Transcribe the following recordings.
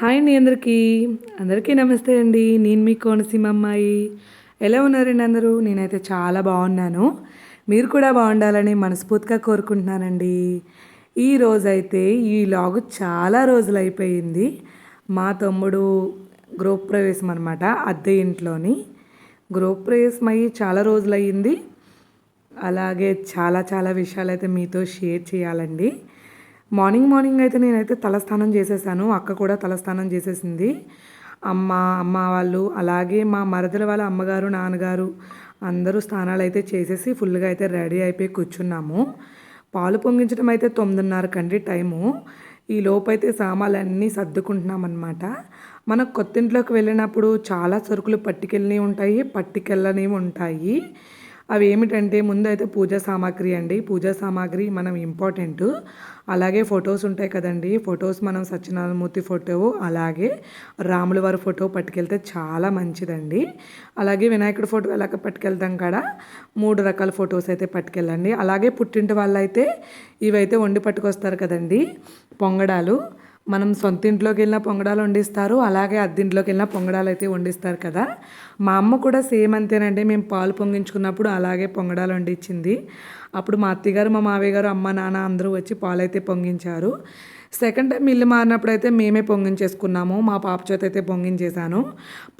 Hi అండి అందరికీ. అందరికీ నమస్తే అండి. నేను మీ కోనసీమ అమ్మాయి. ఎలా ఉన్నారండి అందరూ? నేనైతే చాలా బాగున్నాను. మీరు కూడా బాగుండాలని మనస్ఫూర్తిగా కోరుకుంటున్నానండి. ఈ రోజైతే ఈ లాగు చాలా రోజులు అయిపోయింది. మా తమ్ముడు గృహప్రవేశం అనమాట అద్దె ఇంట్లోని. గృహప్రవేశం అయ్యి చాలా రోజులు అయ్యింది అలాగే చాలా చాలా విషయాలు అయితే మీతో షేర్ చేయాలండి. మార్నింగ్ మార్నింగ్ అయితే నేనైతే తలస్నానం చేసేసాను. అక్క కూడా తలస్నానం చేసేసింది. అమ్మ అమ్మ వాళ్ళు అలాగే మా మరదల వాళ్ళ అమ్మగారు నాన్నగారు అందరూ స్నానాలు అయితే చేసేసి ఫుల్గా అయితే రెడీ అయిపోయి కూర్చున్నాము. పాలు పొంగించడం అయితే తొమ్మిదిన్నర కండి టైము. ఈ లోపైతే సామాన్లన్నీ సర్దుకుంటున్నాం అనమాట మన కొత్త ఇంట్లోకి వెళ్ళినప్పుడు చాలా సరుకులు పట్టుకెళ్ళినవి ఉంటాయి పట్టుకెళ్ళనివి ఉంటాయి. అవి ఏమిటంటే ముందు అయితే పూజా సామాగ్రి అండి. పూజా సామాగ్రి మనం ఇంపార్టెంట్. అలాగే ఫొటోస్ ఉంటాయి కదండి. ఫొటోస్ మనం సత్యనారాయణమూర్తి ఫోటో అలాగే రాముల వారి ఫోటో పట్టుకెళ్తే చాలా మంచిదండి. అలాగే వినాయకుడి ఫోటో ఎలా పట్టుకెళ్తాం కాడ? మూడు రకాల ఫొటోస్ అయితే పట్టుకెళ్ళండి. అలాగే పుట్టింటి వాళ్ళు అయితే ఇవైతే వండి పట్టుకొస్తారు కదండి. పొంగడాలు. మనం సొంత ఇంట్లోకి వెళ్ళిన పొంగడాలు వండిస్తారు అలాగే అద్దింట్లోకి వెళ్ళిన పొంగడాలు అయితే వండిస్తారు కదా. మా అమ్మ కూడా సేమ్ అంతేనండి. మేము పాలు పొంగించుకున్నప్పుడు అలాగే పొంగడాలు వండించింది అప్పుడు మా అత్తగారు మా మావయ్య గారు అమ్మ నాన్న అందరూ వచ్చి పాలు అయితే పొంగించారు. సెకండ్ టైం ఇల్లు మారినప్పుడు అయితే మేమే పొంగించేసుకున్నాము. మా పాప చేత అయితే పొంగించేశాను.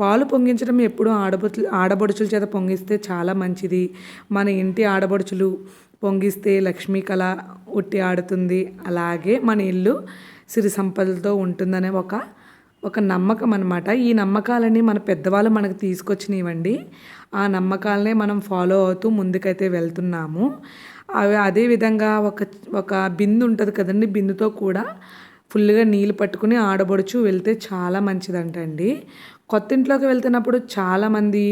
పాలు పొంగించడం ఎప్పుడూ ఆడబొచ్చు ఆడబడుచుల చేత పొంగిస్తే చాలా మంచిది. మన ఇంటి ఆడబడుచులు పొంగిస్తే లక్ష్మీ కళ ఉట్టి ఆడుతుంది. అలాగే మన ఇల్లు సిరి సంపదలతో ఉంటుందనే ఒక ఒక నమ్మకం అనమాట ఈ నమ్మకాలని మన పెద్దవాళ్ళు మనకు తీసుకొచ్చినవండి ఆ నమ్మకాలనే మనం ఫాలో అవుతూ ముందుకైతే వెళ్తున్నాము. అవి అదేవిధంగా ఒక ఒక బిందు ఉంటుంది కదండి. బిందుతో కూడా ఫుల్గా నీళ్ళు పట్టుకుని ఆడబడుచు వెళ్తే చాలా మంచిదంటండి. కొత్త ఇంట్లోకి వెళ్తున్నప్పుడు చాలామంది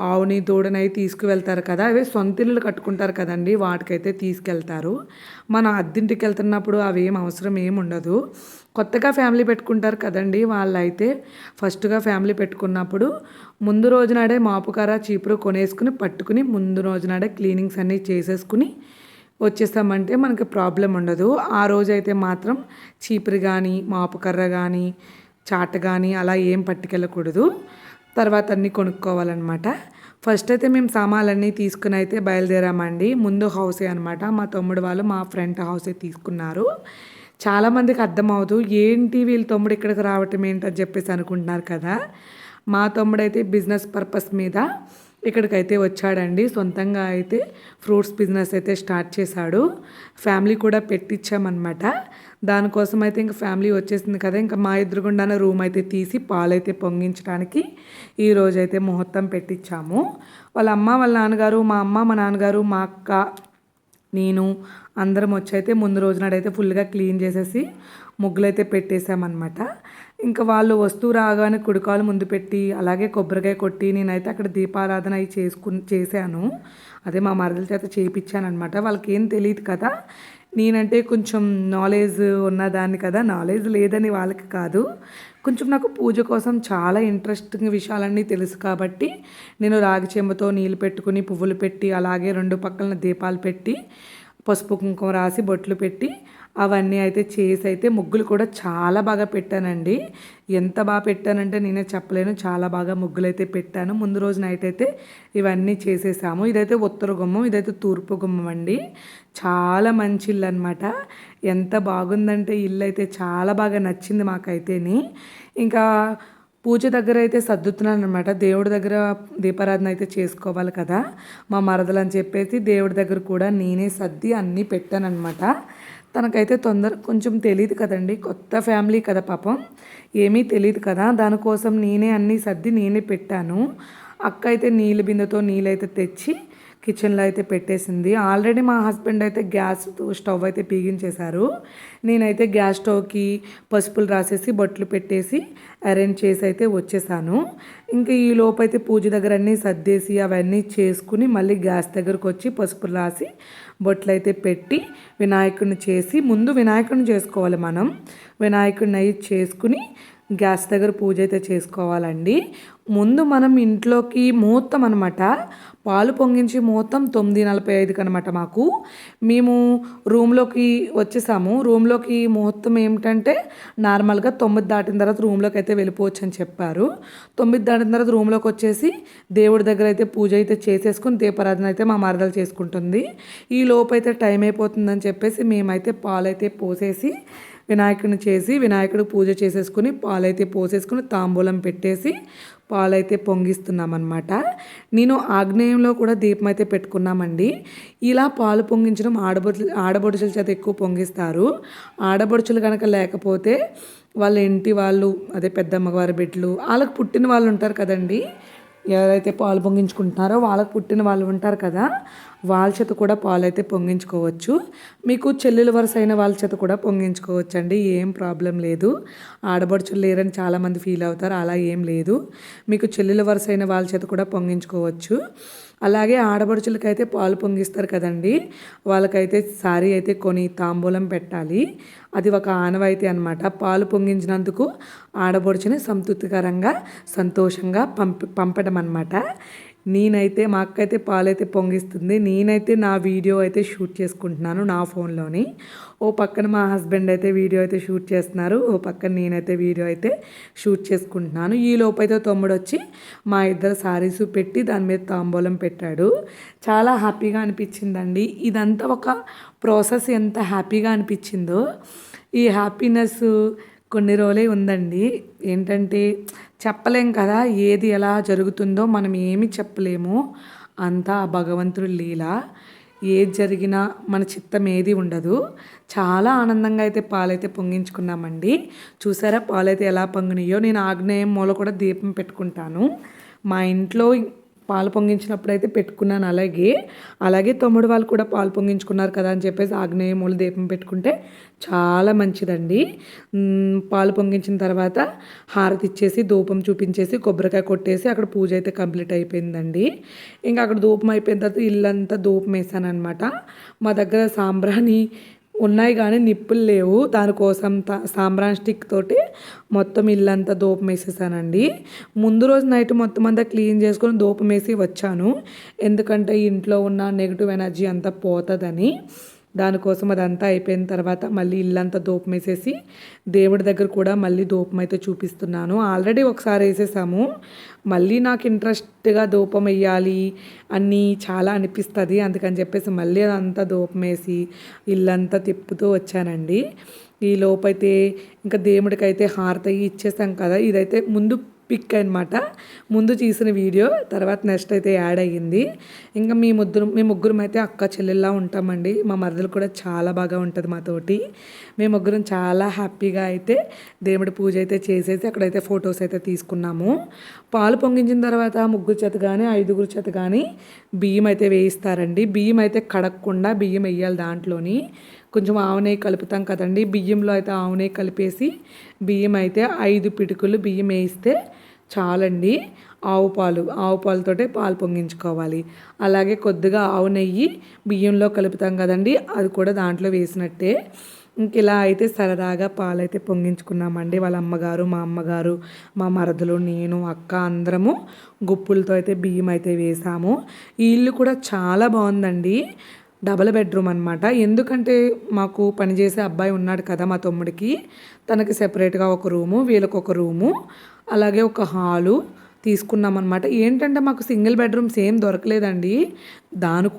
ఆవుని దూడని తీసుకువెళ్తారు కదా అవి సొంత ఇల్లులు కట్టుకుంటారు కదండి వాటికైతే తీసుకెళ్తారు. మన అద్దింటికి వెళ్తున్నప్పుడు అవి ఏం అవసరం ఏమి ఉండదు. కొత్తగా ఫ్యామిలీ పెట్టుకుంటారు కదండి వాళ్ళైతే ఫస్ట్గా ఫ్యామిలీ పెట్టుకున్నప్పుడు ముందు రోజునాడే మాపుకార చీపురు కొనేసుకుని పట్టుకుని ముందు రోజునాడే క్లీనింగ్స్ అన్నీ చేసేసుకుని వచ్చేస్తామంటే మనకి ప్రాబ్లం ఉండదు. ఆ రోజైతే మాత్రం చీపురు కానీ మాపుకర్ర కానీ చాట కానీ అలా ఏం పట్టుకెళ్ళకూడదు. తర్వాత అన్నీ కొనుక్కోవాలన్నమాట. ఫస్ట్ అయితే మేము సామాన్లన్నీ తీసుకుని అయితే బయలుదేరామండి. ముందు హౌసే అనమాట మా తమ్ముడు వాళ్ళు మా ఫ్రంట్ హౌసే తీసుకున్నారు. చాలామందికి అర్థమవుతూ ఏంటి వీళ్ళ తమ్ముడు ఇక్కడికి రావటం ఏంటని చెప్పేసి అనుకుంటున్నారు కదా. మా తమ్ముడైతే బిజినెస్ పర్పస్ మీద ఇక్కడికైతే వచ్చాడండి. సొంతంగా అయితే ఫ్రూట్స్ బిజినెస్ అయితే స్టార్ట్ చేశాడు. ఫ్యామిలీ కూడా పెట్టించామన్నమాట దానికోసం అయితే ఇంకా ఫ్యామిలీ వచ్చేసింది కదా. ఇంకా మా ఎదురుగుండానే రూమ్ అయితే తీసి పాలైతే పొంగించడానికి ఈరోజు అయితే ముహూర్తం పెట్టించాము వాళ్ళ అమ్మ వాళ్ళ నాన్నగారు మా అమ్మ మా నాన్నగారు మా అక్క నేను అందరం వచ్చి అయితే ముందు రోజు నాడైతే ఫుల్గా క్లీన్ చేసేసి ముగ్గులు అయితే ఇంకా వాళ్ళు వస్తువు రాగానే కుడికాలు ముందు పెట్టి అలాగే కొబ్బరికాయ కొట్టి నేనైతే అక్కడ దీపారాధన అవి చేసుకు చేశాను. అదే మా మరదల చేత చేయించాను అనమాట వాళ్ళకి ఏం తెలియదు కదా. నేనంటే కొంచెం నాలెడ్జ్ ఉన్నదాన్ని కదా. నాలెడ్జ్ లేదని వాళ్ళకి కాదు. కొంచెం నాకు పూజ కోసం చాలా ఇంట్రెస్టింగ్ విషయాలన్నీ తెలుసు కాబట్టి నేను రాగి చెంబతో నీళ్ళు పెట్టుకుని పువ్వులు పెట్టి అలాగే రెండు పక్కన దీపాలు పెట్టి పసుపు కుంకుమ రాసి బొట్లు పెట్టి అవన్నీ అయితే చేసి అయితే ముగ్గులు కూడా చాలా బాగా పెట్టానండి. ఎంత బాగా పెట్టానంటే నేనే చెప్పలేను. చాలా బాగా ముగ్గులు అయితే పెట్టాను. ముందు రోజు నైట్ అయితే ఇవన్నీ చేసేసాము. ఇదైతే ఉత్తర గుమ్మం ఇదైతే తూర్పు గుమ్మం అండి. చాలా మంచి ఇల్లు అనమాట ఎంత బాగుందంటే ఇల్లు అయితే చాలా బాగా నచ్చింది మాకైతేని. ఇంకా పూజ దగ్గర అయితే సర్దుతున్నాను అనమాట దేవుడి దగ్గర దీపారాధన అయితే చేసుకోవాలి కదా. మా మరదలు అని చెప్పేసి దేవుడి దగ్గర కూడా నేనే సర్ది అన్నీ పెట్టానమాట తనకైతే తొందర కొంచెం తెలియదు కదండి. కొత్త ఫ్యామిలీ కదా పాపం. ఏమీ తెలియదు కదా. దానికోసం నేనే అన్నీ సర్ది నేనే పెట్టాను. అక్క అయితే నీళ్ళ బిందెతో నీళ్ళైతే తెచ్చి కిచెన్లో అయితే పెట్టేసింది. ఆల్రెడీ మా హస్బెండ్ అయితే గ్యాస్ స్టవ్ అయితే పీగించేశారు. నేనైతే గ్యాస్ స్టవ్కి పసుపులు రాసేసి బొట్లు పెట్టేసి అరేంజ్ చేసి అయితే వచ్చేసాను. ఇంకా ఈ లోపైతే పూజ దగ్గర అన్నీ సర్దేసి అవన్నీ చేసుకుని మళ్ళీ గ్యాస్ దగ్గరకు వచ్చి పసుపులు రాసి బొట్లయితే పెట్టి వినాయకుడిని చేసి ముందు వినాయకుడిని చేసుకోవాలి మనం. వినాయకుడిని అయి చేసుకుని గ్యాస్ దగ్గర పూజ అయితే చేసుకోవాలండి. ముందు మనం ఇంట్లోకి ముహూర్తం అనమాట పాలు పొంగించి ముహూర్తం తొమ్మిది నలభై ఐదుకి అనమాట మాకు. మేము రూమ్లోకి వచ్చేసాము. రూమ్లోకి ముహూర్తం ఏమిటంటే నార్మల్గా తొమ్మిది దాటిన తర్వాత రూమ్లోకి అయితే వెళ్ళిపోవచ్చు అని చెప్పారు. తొమ్మిది దాటిన తర్వాత రూమ్లోకి వచ్చేసి దేవుడి దగ్గర అయితే పూజ అయితే చేసేసుకుని దీపారాధన అయితే మా మరదలు చేసుకుంటుంది. ఈ లోపు అయితే టైం అయిపోతుందని చెప్పేసి మేమైతే పాలైతే పోసేసి వినాయకుడిని చేసి వినాయకుడు పూజ చేసేసుకుని పాలైతే పోసేసుకుని తాంబూలం పెట్టేసి పాలైతే పొంగిస్తున్నామన్నమాట. నేను ఆగ్నేయంలో కూడా దీపం అయితే పెట్టుకున్నామండి. ఇలా పాలు పొంగించడం ఆడబడుచు ఆడబడుచుల చేత ఎక్కువ పొంగిస్తారు. ఆడబడుచులు కనుక లేకపోతే వాళ్ళ ఇంటి వాళ్ళు అదే పెద్దమ్మగారి బిడ్డలు వాళ్ళకి పుట్టిన వాళ్ళు ఉంటారు కదండీ. ఎవరైతే పాలు పొంగించుకుంటున్నారో వాళ్ళకు పుట్టిన వాళ్ళు ఉంటారు కదా వాళ్ళ చేత కూడా పాలు అయితే పొంగించుకోవచ్చు. మీకు చెల్లెలు వరుస అయిన వాళ్ళ చేత కూడా పొంగించుకోవచ్చు అండి ఏం ప్రాబ్లం లేదు. ఆడబడుచులు లేరని చాలామంది ఫీల్ అవుతారు అలా ఏం లేదు. మీకు చెల్లెల వరుస అయిన వాళ్ళ చేత కూడా పొంగించుకోవచ్చు. అలాగే ఆడబడుచులకైతే పాలు పొంగిస్తారు కదండి. వాళ్ళకైతే సారీ అయితే కొని తాంబూలం పెట్టాలి. అది ఒక ఆనవాయితీ అనమాట పాలు పొంగించినందుకు ఆడపడుచుని సంతృప్తికరంగా సంతోషంగా పంపి పంపడం అనమాట నేనైతే మా అక్క అయితే పాలైతే పొంగిస్తుంది. నేనైతే నా వీడియో అయితే షూట్ చేసుకుంటున్నాను నా ఫోన్లోని. ఓ పక్కన మా హస్బెండ్ అయితే వీడియో అయితే షూట్ చేస్తున్నారు. ఓ పక్కన నేనైతే వీడియో అయితే షూట్ చేసుకుంటున్నాను. ఈ లోపైతే తమ్ముడు వచ్చి మా ఇద్దరు సారీస్ పెట్టి దాని మీద తాంబూలం పెట్టాడు. చాలా హ్యాపీగా అనిపించిందండి. ఇదంతా ఒక ప్రాసెస్ ఎంత హ్యాపీగా అనిపించిందో. ఈ హ్యాపీనెస్ కొన్ని రోజులే ఉందండి. ఏంటంటే చెప్పలేం కదా ఏది ఎలా జరుగుతుందో మనం ఏమి చెప్పలేము. అంతా భగవంతుడి లీల. ఏది జరిగినా మన చిత్తం ఏది ఉండదు. చాలా ఆనందంగా అయితే పాలైతే పొంగించుకున్నామండి. చూసారా పాలైతే ఎలా పొంగినాయో? నేను ఆగ్నేయం మూల కూడా దీపం పెట్టుకుంటాను. మా ఇంట్లో పాలు పొంగించినప్పుడు అయితే పెట్టుకున్నాను అలాగే. అలాగే తమ్ముడు వాళ్ళు కూడా పాలు పొంగించుకున్నారు కదా అని చెప్పేసి ఆగ్నేయములు దీపం పెట్టుకుంటే చాలా మంచిదండి. పాలు పొంగించిన తర్వాత హారతి ఇచ్చేసి ధూపం చూపించేసి కొబ్బరికాయ కొట్టేసి అక్కడ పూజ అయితే కంప్లీట్ అయిపోయిందండి. ఇంకా అక్కడ ధూపం అయిపోయిన తర్వాత ఇల్లంతా ధూపం వేసాను అనమాట మా దగ్గర సాంబ్రాణి ఉన్నాయి కానీ నిప్పులు లేవు. దానికోసం సాంబ్రాన్ స్టిక్ తోటి మొత్తం ఇల్లంతా దూపం వేసేసానండి. ముందు రోజు నైట్ మొత్తం అంతా క్లీన్ చేసుకొని దూపం వేసి వచ్చాను. ఎందుకంటే ఇంట్లో ఉన్న నెగిటివ్ ఎనర్జీ అంతా పోతుందని. దానికోసం అదంతా అయిపోయిన తర్వాత మళ్ళీ ఇల్లంతా దూపం వేసేసి దేవుడి దగ్గర కూడా మళ్ళీ దూపం అయితే చూపిస్తున్నాను. ఆల్రెడీ ఒకసారి వేసేసాము. మళ్ళీ నాకు ఇంట్రెస్ట్గా దూపం వేయాలి అని చాలా అనిపిస్తుంది. అందుకని చెప్పేసి మళ్ళీ అదంతా దూపం వేసి ఇల్లంతా తిప్పుతూ వచ్చానండి. ఈ లోపైతే ఇంకా దేవుడికైతే హారతయ్యి ఇచ్చేసాం కదా. ఇదైతే ముందు పిక్ అనమాట ముందు తీసిన వీడియో తర్వాత నెక్స్ట్ అయితే యాడ్ అయ్యింది. ఇంకా మీ ముగ్గురు మీ ముగ్గురం అయితే అక్క చెల్లెల్లా ఉంటామండి. మా మరదలు కూడా చాలా బాగా ఉంటుంది మాతోటి. మేము ముగ్గురం చాలా హ్యాపీగా అయితే దేవుడి పూజ అయితే చేసేసి అక్కడైతే ఫొటోస్ అయితే తీసుకున్నాము. పాలు పొంగించిన తర్వాత ముగ్గురు చేత కానీ ఐదుగురు చేత కానీ బియ్యం అయితే వేయిస్తారండి. బియ్యం అయితే కడగకుండా బియ్యం వేయాలి దాంట్లోని. కొంచెం ఆవు నెయ్యి కలుపుతాం కదండి. బియ్యంలో అయితే ఆవు నెయ్యి కలిపేసి బియ్యం అయితే ఐదు పిటుకులు బియ్యం వేయిస్తే చాలండి. ఆవు పాలు ఆవు పాలతోటే పాలు పొంగించుకోవాలి. అలాగే కొద్దిగా ఆవు నెయ్యి బియ్యంలో కలుపుతాం కదండి. అది కూడా దాంట్లో వేసినట్టే. ఇంక ఇలా అయితే సరదాగా పాలైతే పొంగించుకున్నామండి. వాళ్ళ అమ్మగారు మా అమ్మగారు మా మరదలు నేను అక్క అందరము గుప్పులతో అయితే బియ్యం అయితే వేసాము. ఈ ఇల్లు కూడా చాలా బాగుందండి. డబల్ బెడ్రూమ్ అనమాట ఎందుకంటే మాకు పనిచేసే అబ్బాయి ఉన్నాడు కదా మా తమ్ముడికి. తనకి సెపరేట్గా ఒక రూము వీళ్ళకి ఒక రూము అలాగే ఒక హాలు తీసుకున్నాం అనమాట ఏంటంటే మాకు సింగిల్ బెడ్రూమ్స్ ఏం దొరకలేదండి. దాని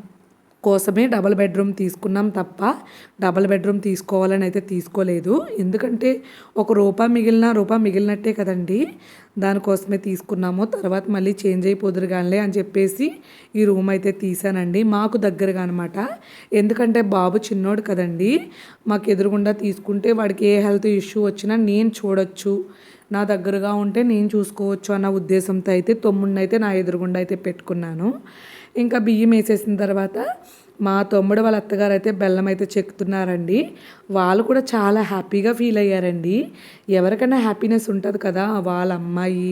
కోసమే డబల్ బెడ్రూమ్ తీసుకున్నాం తప్ప డబల్ బెడ్రూమ్ తీసుకోవాలని అయితే తీసుకోలేదు. ఎందుకంటే ఒక రూపాయి మిగిలిన రూపాయి మిగిలినట్టే కదండి. దానికోసమే తీసుకున్నాము. తర్వాత మళ్ళీ చేంజ్ అయిపోదురు కానీ అని చెప్పేసి ఈ రూమ్ అయితే తీసానండి మాకు దగ్గరగా అనమాట ఎందుకంటే బాబు చిన్నోడు కదండి. మాకు ఎదురుగుండా తీసుకుంటే వాడికి ఏ హెల్త్ ఇష్యూ వచ్చినా నేను చూడొచ్చు. నా దగ్గరగా ఉంటే నేను చూసుకోవచ్చు అన్న ఉద్దేశంతో అయితే తొమ్మిడిని అయితే నా ఎదురుగుండా అయితే పెట్టుకున్నాను. ఇంకా బియ్యం వేసేసిన తర్వాత మా తమ్ముడు వాళ్ళ అత్తగారు అయితే బెల్లం అయితే చెక్కుతున్నారండి వాళ్ళు కూడా చాలా హ్యాపీగా ఫీల్ అయ్యారండి. ఎవరికైనా హ్యాపీనెస్ ఉంటుంది కదా వాళ్ళ అమ్మాయి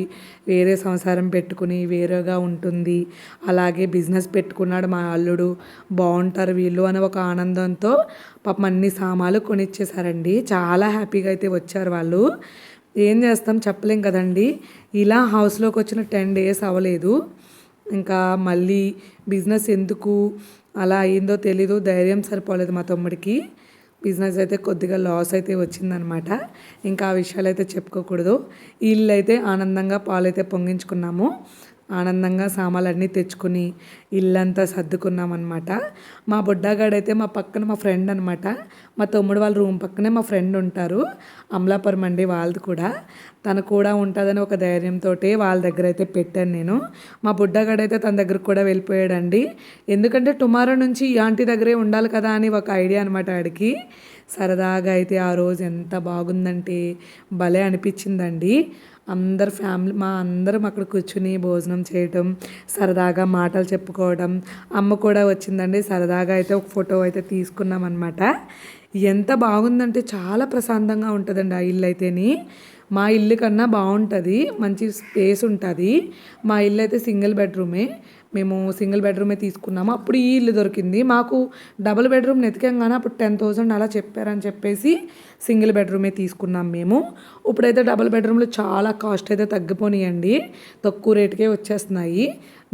వేరే సంసారం పెట్టుకుని వేరేగా ఉంటుంది. అలాగే బిజినెస్ పెట్టుకున్నాడు మా అల్లుడు బాగుంటారు వీళ్ళు అనే ఒక ఆనందంతో పాపం అన్ని సామాన్లు కొనిచ్చేసారండి చాలా హ్యాపీగా అయితే వచ్చారు వాళ్ళు. ఏం చేస్తాం చెప్పలేం కదండి. ఇలా హౌస్లోకి వచ్చిన టెన్ డేస్ అవ్వలేదు. ఇంకా మళ్ళీ బిజినెస్ ఎందుకు అలా అయిందో తెలీదు ధైర్యం సరిపోలేదు మా తమ్ముడికి. బిజినెస్ అయితే కొద్దిగా లాస్ అయితే వచ్చిందనమాట. ఇంకా ఆ విషయాలు అయితే చెప్పుకోకూడదు. ఇల్లు అయితే ఆనందంగా పాలైతే పొంగించుకున్నాము. ఆనందంగా సామాన్లన్నీ తెచ్చుకుని ఇల్లంతా సర్దుకున్నామన్నమాట మా బుడ్డాగాడైతే మా పక్కన మా ఫ్రెండ్ అనమాట మా తమ్ముడు వాళ్ళ రూమ్ పక్కనే మా ఫ్రెండ్ ఉంటారు. అమలాపురం అండి వాళ్ళది కూడా. తను కూడా ఉంటుందని ఒక ధైర్యంతో వాళ్ళ దగ్గర అయితే పెట్టాను నేను. మా బుడ్డగాడైతే తన దగ్గరకు కూడా వెళ్ళిపోయాడండి. ఎందుకంటే టుమారో నుంచి ఈ ఆంటీ దగ్గరే ఉండాలి కదా అని ఒక ఐడియా అనమాట ఆడికి. సరదాగా అయితే ఆ రోజు ఎంత బాగుందంటే భలే అనిపించిందండి. అందరు ఫ్యామిలీ మా అందరం అక్కడ కూర్చుని భోజనం చేయటం సరదాగా మాటలు చెప్పుకోవడం అమ్మ కూడా వచ్చిందండి సరదా సరదాగా అయితే ఒక ఫోటో అయితే తీసుకున్నాం అనమాట ఎంత బాగుందంటే చాలా ప్రశాంతంగా ఉంటుందండి ఆ ఇల్లు అయితేని మా ఇల్లు కన్నా బాగుంటుంది మంచి స్పేస్ ఉంటుంది. మా ఇల్లు అయితే సింగిల్ బెడ్రూమే. మేము సింగిల్ బెడ్రూమే తీసుకున్నాము. అప్పుడు ఈ ఇల్లు దొరికింది. మాకు డబుల్ బెడ్రూమ్ నెతికాం కానీ అప్పుడు టెన్ థౌసండ్ అలా చెప్పారని చెప్పేసి సింగిల్ బెడ్రూమే తీసుకున్నాం మేము. ఇప్పుడైతే డబుల్ బెడ్రూమ్లో చాలా కాస్ట్ అయితే తగ్గిపోనియండి. తక్కువ రేటుకే వచ్చేస్తున్నాయి.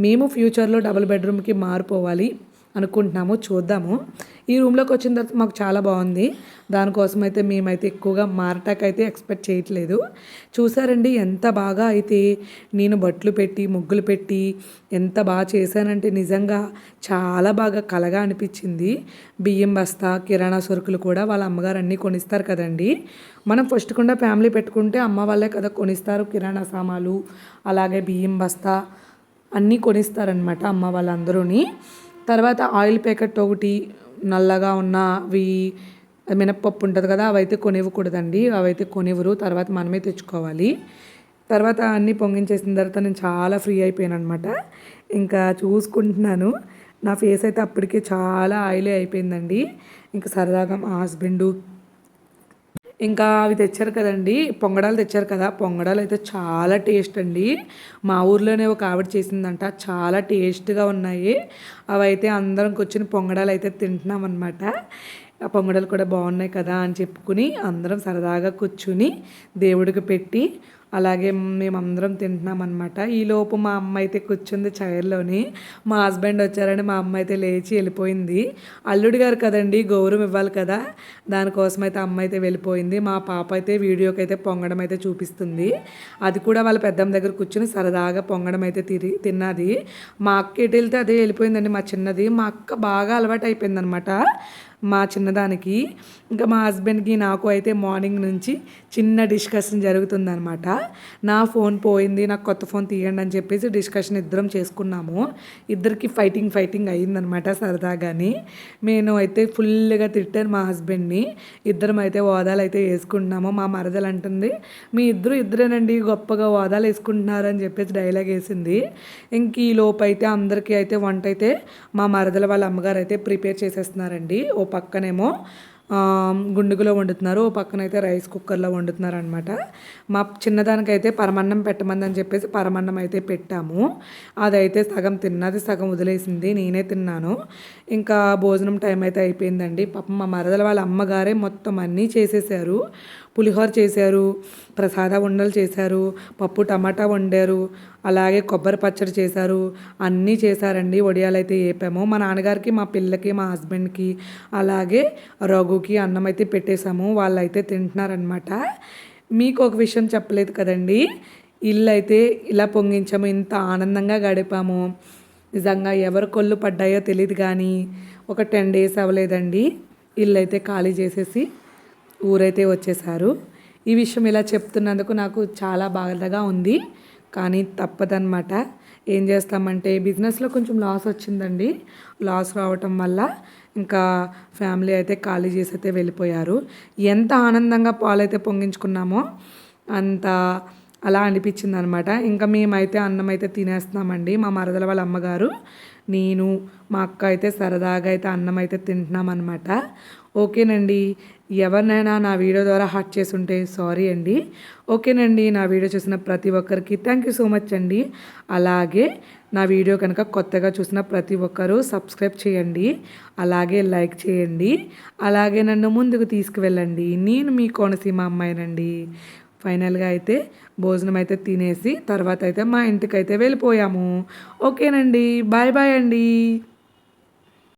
మేము ఫ్యూచర్లో డబుల్ బెడ్రూమ్కి మారిపోవాలి. అనుకుంటున్నాము చూద్దాము. ఈ రూమ్లోకి వచ్చిన తర్వాత మాకు చాలా బాగుంది. దానికోసం అయితే మేమైతే ఎక్కువగా మారటాక్ అయితే ఎక్స్పెక్ట్ చేయట్లేదు. చూసారండి ఎంత బాగా అయితే నేను బట్టలు పెట్టి ముగ్గులు పెట్టి ఎంత బాగా చేశానంటే నిజంగా చాలా బాగా కలగా అనిపించింది. బియ్యం బస్తా కిరాణా సరుకులు కూడా వాళ్ళ అమ్మగారు అన్నీ కొనిస్తారు కదండి. మనం ఫస్ట్ కూడా ఫ్యామిలీ పెట్టుకుంటే అమ్మ వాళ్ళే కదా కొనిస్తారు కిరాణా సామాన్లు అలాగే బియ్యం బస్తా అన్నీ కొనిస్తారనమాట అమ్మ వాళ్ళందరూని. తర్వాత ఆయిల్ ప్యాకెట్ ఒకటి నల్లగా ఉన్న అవి మినప్పప్పు ఉంటుంది కదా అవైతే కొనివ్వకూడదండి. అవైతే కొనివ్వరు. తర్వాత మనమే తెచ్చుకోవాలి. తర్వాత అన్నీ పొంగించేసిన తర్వాత నేను చాలా ఫ్రీ అయిపోయాను అనమాట ఇంకా చూసుకుంటున్నాను. నా ఫేస్ అయితే అప్పటికే చాలా ఆయిలే అయిపోయిందండి. ఇంకా సరదాగా మా హస్బెండు ఇంకా అవి తెచ్చారు కదండి. పొంగడాలు తెచ్చారు కదా. పొంగడాలు అయితే చాలా టేస్ట్ అండి. మా ఊర్లోనే ఒక ఆవిడ చేసిందంట. చాలా టేస్ట్గా ఉన్నాయి. అవి అయితే అందరం కూర్చొని పొంగడాలు అయితే తింటున్నాం అనమాట ఆ పొంగడాలు కూడా బాగున్నాయి కదా అని చెప్పుకుని అందరం సరదాగా కూర్చుని దేవుడికి పెట్టి అలాగే మేమందరం తింటున్నాం అనమాట ఈలోపు మా అమ్మ అయితే కూర్చుంది చైర్లోని. మా హస్బెండ్ వచ్చారని మా అమ్మ అయితే లేచి వెళ్ళిపోయింది. అల్లుడి గారు కదండి గౌరవం ఇవ్వాలి కదా. దానికోసం అయితే అమ్మ అయితే వెళ్ళిపోయింది. మా పాప అయితే వీడియోకి అయితే పొంగడం అయితే చూపిస్తుంది. అది కూడా వాళ్ళ పెద్దమ్మ దగ్గర కూర్చుని సరదాగా పొంగడం అయితే తిరి తిన్నది. మా అక్క ఎటు వెళ్తే అదే వెళ్ళిపోయిందండి మా చిన్నది. మా అక్క బాగా అలవాటు అయిపోయిందనమాట మా చిన్నదానికి. ఇంకా మా హస్బెండ్కి నాకు అయితే మార్నింగ్ నుంచి చిన్న డిస్కషన్ జరుగుతుందనమాట నా ఫోన్ పోయింది నాకు కొత్త ఫోన్ తీయండి అని చెప్పేసి డిస్కషన్ ఇద్దరం చేసుకున్నాము. ఇద్దరికి ఫైటింగ్ ఫైటింగ్ అయ్యిందనమాట సరదాగాని. నేను అయితే ఫుల్గా తిట్టాను మా హస్బెండ్ని. ఇద్దరం అయితే ఓదాలు అయితే వేసుకుంటున్నాము. మా మరదలు అంటుంది మీ ఇద్దరు ఇద్దరేనండి గొప్పగా ఓదాలు వేసుకుంటున్నారు అని చెప్పేసి డైలాగ్ వేసింది. ఇంక ఈ లోపు అయితే అందరికీ అయితే వంట అయితే మా మరదల వాళ్ళ అమ్మగారు అయితే ప్రిపేర్ చేసేస్తున్నారండి. ఓ పక్కనేమో గుండుగులో వండుతున్నారు. ఓ పక్కన అయితే రైస్ కుక్కర్లో వండుతున్నారు అనమాట మా చిన్నదానికైతే పరమన్నం పెట్టమంది అని చెప్పేసి పరమన్నం అయితే పెట్టాము. అదైతే సగం తిన్నది సగం వదిలేసింది. నేనే తిన్నాను. ఇంకా భోజనం టైం అయితే అయిపోయిందండి. పాపం మా మరదల వాళ్ళ అమ్మగారే మొత్తం అన్నీ చేసేసారు. పులిహోర చేశారు ప్రసాద ఉండలు చేశారు పప్పు టమాటా వండారు అలాగే కొబ్బరి పచ్చడి చేశారు అన్నీ చేశారండి. వడియాలు అయితే వేపాము మా నాన్నగారికి మా పిల్లకి మా హస్బెండ్కి అలాగే రఘుకి అన్నం అయితే పెట్టేశాము. వాళ్ళు అయితే తింటున్నారనమాట మీకు ఒక విషయం చెప్పలేదు కదండి. ఇల్లు అయితే ఇలా పొంగించాము. ఇంత ఆనందంగా గడిపాము. నిజంగా ఎవరు కొళ్ళు పడ్డాయో తెలియదు కానీ ఒక టెన్ డేస్ అవ్వలేదండి. ఇల్లు అయితే ఖాళీ చేసేసి ఊరైతే వచ్చేసారు. ఈ విషయం ఇలా చెప్తున్నందుకు నాకు చాలా బాధగా ఉంది. కానీ తప్పదనమాట ఏం చేస్తామంటే బిజినెస్లో కొంచెం లాస్ వచ్చిందండి. లాస్ రావటం వల్ల ఇంకా ఫ్యామిలీ అయితే ఖాళీ చేసి అయితే వెళ్ళిపోయారు. ఎంత ఆనందంగా పాలైతే పొంగించుకున్నామో అంత అలా అనిపించింది అనమాట ఇంకా మేమైతే అన్నం అయితే తినేస్తున్నామండి మా మరదల వాళ్ళ అమ్మగారు. నేను మా అక్క అయితే సరదాగా అయితే అన్నం అయితే తింటున్నాం అనమాట ఓకేనండి. ఎవరినైనా నా వీడియో ద్వారా హర్ట్ చేసి ఉంటే సారీ అండి. ఓకేనండి నా వీడియో చూసిన ప్రతి ఒక్కరికి థ్యాంక్ యూ సో మచ్ అండి. అలాగే నా వీడియో కనుక కొత్తగా చూసిన ప్రతి ఒక్కరూ సబ్స్క్రైబ్ చేయండి. అలాగే లైక్ చేయండి. అలాగే నన్ను ముందుకు తీసుకువెళ్ళండి. నేను మీ కోనసీమ అమ్మాయినండి. ఫైనల్గా అయితే భోజనం అయితే తినేసి తర్వాత అయితే మా ఇంటికి అయితే వెళ్ళిపోయాము. ఓకేనండి. బాయ్ బాయ్ అండి.